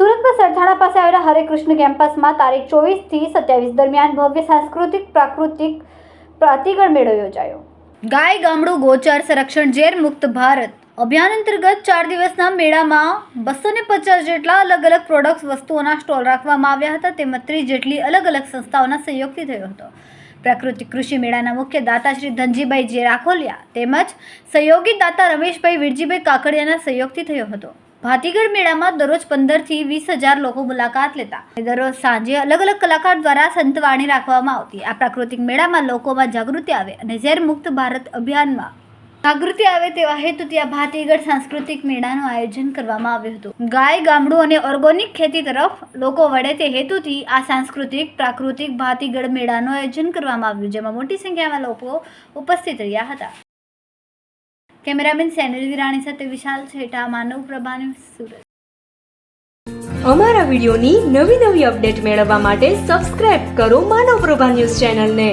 સુરતમાં સરથાણા પાસે આવેલા હરે કૃષ્ણ કેમ્પસમાં તારીખ ચોવીસથી સત્યાવીસ દરમિયાન ભવ્ય સાંસ્કૃતિક, પ્રાકૃતિક પ્રાતિગળ મેળો યોજાયો. ગાય, ગામડું, ગોચર, સંરક્ષણ, ઝેર મુક્ત ભારત અભિયાન અંતર્ગત ચાર દિવસના મેળામાં બસો ને પચાસ જેટલા અલગ અલગ પ્રોડક્ટ્સ વસ્તુઓના સ્ટોલ રાખવામાં આવ્યા હતા. તેમજ ત્રીસ જેટલી અલગ અલગ સંસ્થાઓના સહયોગથી થયો હતો. પ્રાકૃતિક કૃષિ મેળાના મુખ્ય દાતા શ્રી ધનજીભાઈ જે રાખોલિયા તેમજ સહયોગી દાતા રમેશભાઈ વિરજીભાઈ કાકડિયાના સહયોગથી થયો હતો. ભાતીગઢ મેળામાં દરરોજ પંદરથી વીસ હજાર લોકો મુલાકાત લેતા. દરરોજ સાંજે અલગ અલગ કલાકાર દ્વારા સંતવાણી રાખવામાં આવતી. આ પ્રાકૃતિક મેળામાં લોકોમાં જાગૃતિ આવે અને ઝેર મુક્ત ભારત અભિયાનમાં જાગૃતિ આવે તેવા હેતુથી આ ભાતીગઢ સાંસ્કૃતિક મેળાનું આયોજન કરવામાં આવ્યું હતું. ગાય, ગામડું અને ઓર્ગોનિક ખેતી તરફ લોકો વળે તે હેતુથી આ સાંસ્કૃતિક, પ્રાકૃતિક ભાતીગઢ મેળાનું આયોજન કરવામાં આવ્યું, જેમાં મોટી સંખ્યામાં લોકો ઉપસ્થિત રહ્યા હતા. કેમેરામેન સેનલ વિરાણી સાથે વિશાલ છેટા, માનવ પ્રભાની સુરત. અમારા વિડીયોની નવી નવી અપડેટ મેળવવા માટે સબસ્ક્રાઇબ કરો માનવ પ્રભા ન્યૂઝ ચેનલને.